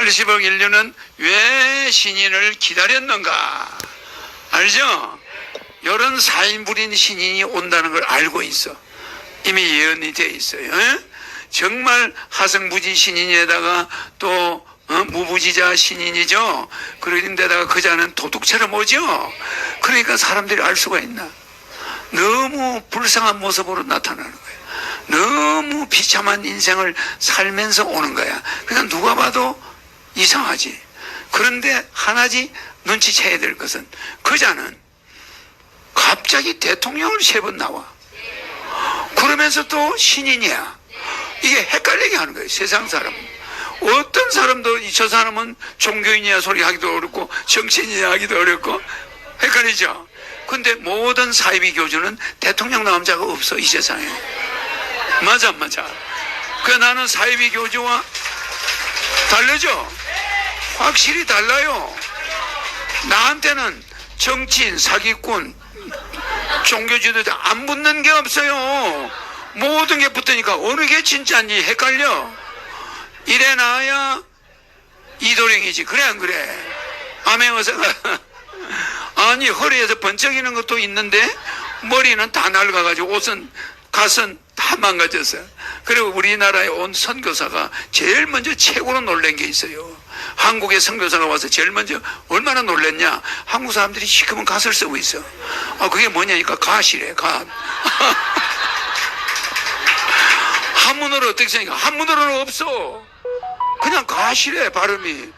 80억 인류는 왜 신인을 기다렸는가? 알죠? 이런 사인불인 신인이 온다는 걸 알고 있어. 이미 예언이 돼 있어요. 에? 정말 하성부지 신인에다가 또 어, 무부지자 신인이죠. 그런데다가 그 자는 도둑처럼 오죠. 그러니까 사람들이 알 수가 있나? 너무 불쌍한 모습으로 나타나는 거야. 너무 비참한 인생을 살면서 오는 거야. 그러니까 누가 봐도 이상하지. 그런데 하나지 눈치채야 될 것은 그자는 갑자기 대통령을 세 번 나와. 그러면서 또 신인이야. 이게 헷갈리게 하는 거예요. 세상 사람. 어떤 사람도 이 저 사람은 종교인이야 소리 하기도 어렵고 정치인이야 하기도 어렵고 헷갈리죠. 근데 모든 사이비 교주는 대통령 남자가 없어 이 세상에. 맞아 안 맞아. 그 나는 사이비 교주와 다르죠. 확실히 달라요. 나한테는 정치인, 사기꾼, 종교 지도 안 붙는 게 없어요. 모든 게 붙으니까 어느 게 진짜인지 헷갈려. 이래 나야 이도령이지. 그래 안 그래? 암행어사가 아니 허리에서 번쩍이는 것도 있는데 머리는 다 낡아가지고 옷은 갓은 다 망가졌어. 그리고 우리나라에 온 선교사가 제일 먼저 최고로 놀란 게 있어요. 한국의 선교사가 와서 제일 먼저 얼마나 놀랬냐? 한국 사람들이 시커먼 갓을 쓰고 있어. 아 그게 뭐냐니까 갓이래 갓. 한문어로 어떻게 생각해? 한문어로는 없어. 그냥 갓이래 발음이.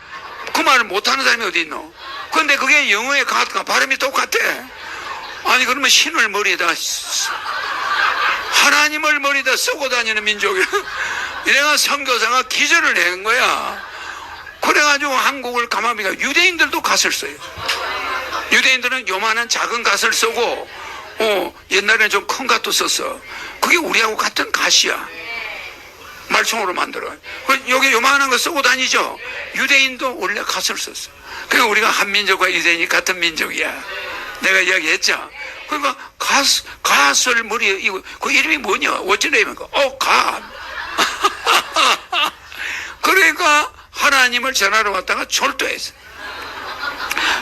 그 말을 못하는 사람이 어디 있노? 근데 그게 영어의 갓과 발음이 똑같아. 아니 그러면 신을 머리에다 하나님을 머리에다 쓰고 다니는 민족이야. 이래가 선교사가 기절을 낸 거야. 그래가지고 한국을 가만히가 유대인들도 갓을 써요. 유대인들은 요만한 작은 갓을 쓰고 어, 옛날에는 좀 큰 갓도 썼어. 그게 우리하고 같은 갓이야. 말총으로 만들어. 그 여기 요만한 거 쓰고 다니죠. 유대인도 원래 갓을 썼어. 그러니까 우리가 한민족과 유대인이 같은 민족이야. 내가 이야기했죠. 그러니까 갓, 갓을 머리에 이거 그 이름이 뭐냐? 어쩌려면 어 갓. 그러니까 하나님을 전하러 왔다가 철도했어.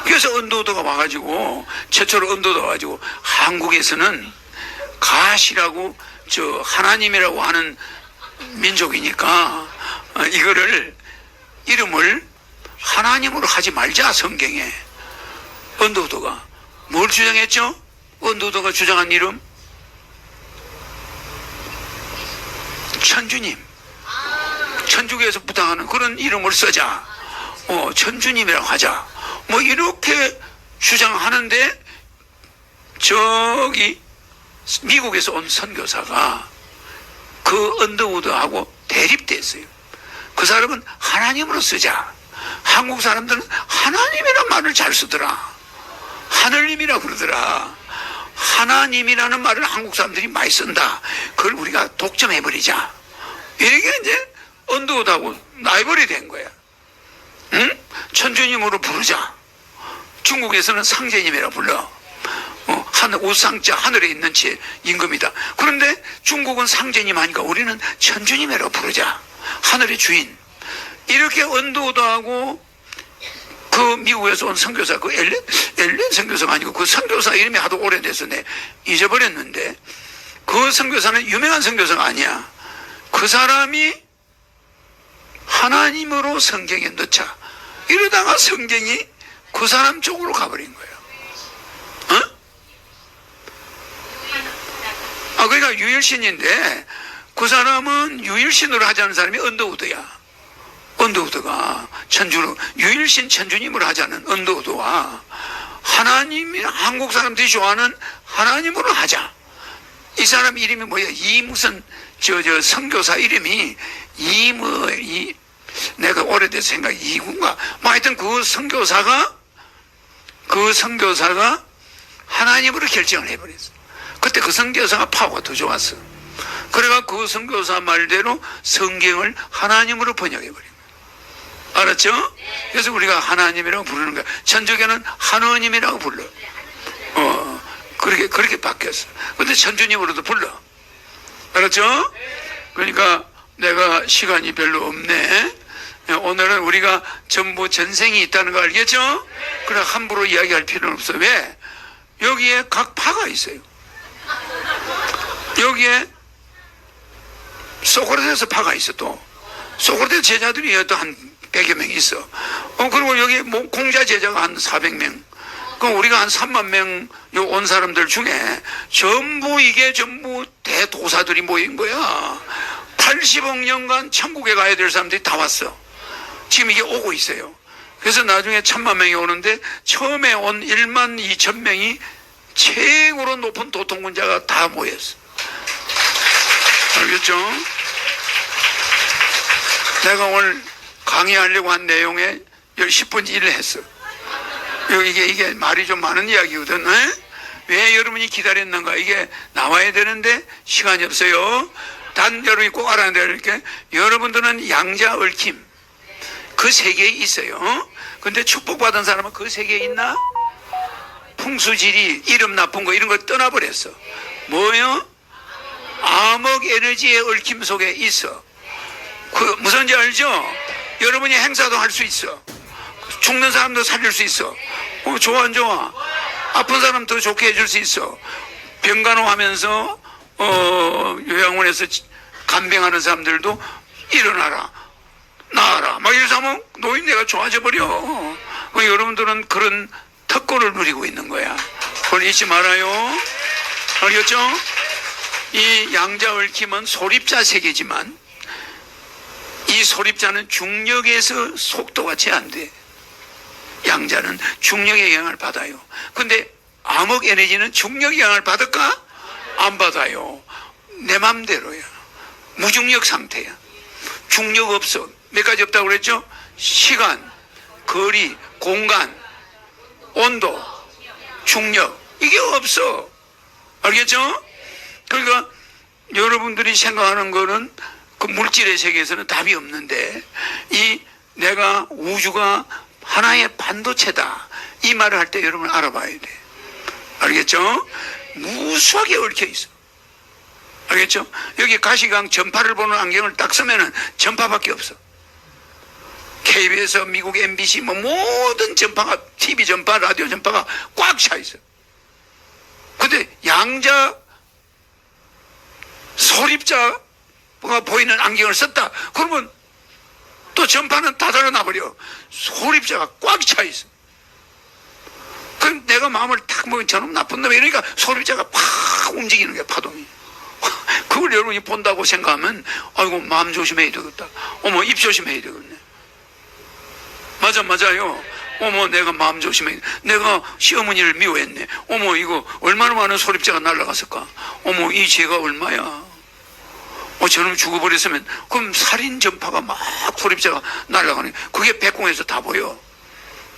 그래서 은도도가 와가지고 최초로 은도도 와가지고 한국에서는 갓이라고 저 하나님이라고 하는 민족이니까 어, 이거를 이름을 하나님으로 하지 말자 성경에 은도도가 뭘 주장했죠? 은도도가 주장한 이름 천주님 천주교에서 부탁하는 그런 이름을 쓰자 어, 천주님이라고 하자 뭐 이렇게 주장하는데 저기 미국에서 온 선교사가 그 언더우드하고 대립됐어요. 그 사람은 하나님으로 쓰자. 한국 사람들은 하나님이란 말을 잘 쓰더라. 하늘님이라 그러더라. 하나님이라는 말을 한국 사람들이 많이 쓴다. 그걸 우리가 독점해버리자. 언더우드하고 나이벌이 된 거야. 응? 천주님으로 부르자. 중국에서는 상제님이라 불러. 어, 하늘, 우상자 하늘에 있는 제 임금이다. 그런데 중국은 상제님 하니까 우리는 천주님이라 부르자. 하늘의 주인. 이렇게 언도도하고 그 미국에서 온 선교사 그 엘렌 엘렌 선교사가 아니고 그 선교사 이름이 하도 오래돼서 내 잊어버렸는데 그 선교사는 유명한 선교사가 아니야. 그 사람이 하나님으로 성경에 넣자. 이러다가 성경이 그 사람 쪽으로 가버린 거예요. 어? 아, 그러니까 유일신인데 그 사람은 유일신으로 하자는 사람이 언더우드야. 언더우드가 천주로 유일신 천주님으로 하자는 언더우드와 하나님이 한국 사람들이 좋아하는 하나님으로 하자. 이 사람 이름이 뭐야? 이 무슨 저저 선교사 이름이 이뭐 이 내가 오래돼서 생각 이군가 뭐 하여튼 그 선교사가 그 선교사가 하나님으로 결정을 해버렸어. 그때 그 선교사가 파워가 더 좋았어. 그래가 그 선교사 말대로 성경을 하나님으로 번역해버린 거야. 알았죠? 그래서 우리가 하나님이라고 부르는 거야. 천주교는 하느님이라고 불러. 어, 그렇게, 그렇게 바뀌었어. 근데 천주님으로도 불러. 알았죠? 그러니까 내가 시간이 별로 없네. 예, 오늘은 우리가 전부 전생이 있다는 거 알겠죠? 그래 함부로 이야기할 필요는 없어. 왜? 여기에 각 파가 있어요. 여기에 소크라테스 파가 있어 또. 소크라테스 제자들이 또한 100여 명 있어. 어, 그리고 여기 뭐 공자 제자가 한 400명. 그럼 우리가 한 3만 명 온 사람들 중에 전부 이게 전부 대도사들이 모인 거야. 80억 년간 천국에 가야 될 사람들이 다 왔어. 지금 이게 오고 있어요. 그래서 나중에 천만 명이 오는데 처음에 온 1만 2천 명이 최고로 높은 도통군자가 다 모였어. 알겠죠? 내가 오늘 강의하려고 한 내용에 10분 일을 했어. 이게, 이게 말이 좀 많은 이야기거든. 에? 왜 여러분이 기다렸는가? 이게 나와야 되는데 시간이 없어요. 단 여러분이 꼭 알아야 될 게 여러분들은 양자 얽힘 그 세계에 있어요. 근데 축복받은 사람은 그 세계에 있나? 풍수지리, 이름 나쁜 거 이런 거 떠나버렸어. 뭐요? 암흑 에너지의 얽힘 속에 있어. 그 무슨지 알죠? 여러분이 행사도 할 수 있어. 죽는 사람도 살릴 수 있어. 어, 좋아 안 좋아? 아픈 사람 더 좋게 해줄 수 있어. 병간호하면서 어, 요양원에서 지- 간병하는 사람들도 일어나라. 나아라. 막 이래서 하면 노인네가 좋아져 버려. 그 여러분들은 그런 특권을 누리고 있는 거야. 그걸 잊지 말아요. 알겠죠? 이 양자 얽힘은 소립자 세계지만 이 소립자는 중력에서 속도가 제한돼. 양자는 중력의 영향을 받아요. 근데 암흑 에너지는 중력의 영향을 받을까? 안 받아요. 내 맘대로야. 무중력 상태야. 중력 없어. 몇 가지 없다고 그랬죠? 시간, 거리, 공간, 온도, 중력. 이게 없어. 알겠죠? 그러니까 여러분들이 생각하는 거는 그 물질의 세계에서는 답이 없는데 이 내가 우주가 하나의 반도체다. 이 말을 할 때 여러분 알아봐야 돼. 알겠죠? 무수하게 얽혀 있어. 알겠죠? 여기 가시광 전파를 보는 안경을 딱 쓰면은 전파밖에 없어. KBS, 미국 MBC 뭐 모든 전파가 TV 전파, 라디오 전파가 꽉 차 있어. 근데 양자 소립자가 보이는 안경을 썼다. 그러면 또 전파는 다 달아나 버려. 소립자가 꽉 차 있어. 그럼 내가 마음을 탁 먹은 저놈 나쁜 놈 이러니까 소립자가 팍 움직이는 거야 파동이. 그걸 여러분이 본다고 생각하면 아이고 마음 조심해야 되겠다. 어머 입 조심해야 되겠네. 맞아 맞아요. 어머 내가 마음 조심해. 내가 시어머니를 미워했네. 어머 이거 얼마나 많은 소립자가 날아갔을까. 어머 이 죄가 얼마야. 어, 저놈 죽어버렸으면 그럼 살인 전파가 막 소립자가 날아가네. 그게 백공에서 다 보여.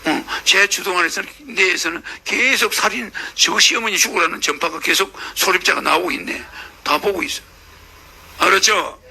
어, 제 주동 안에서는 내에서는 계속 살인 저 시어머니 죽으라는 전파가 계속 소립자가 나오고 있네. 다 보고 있어. 알았죠?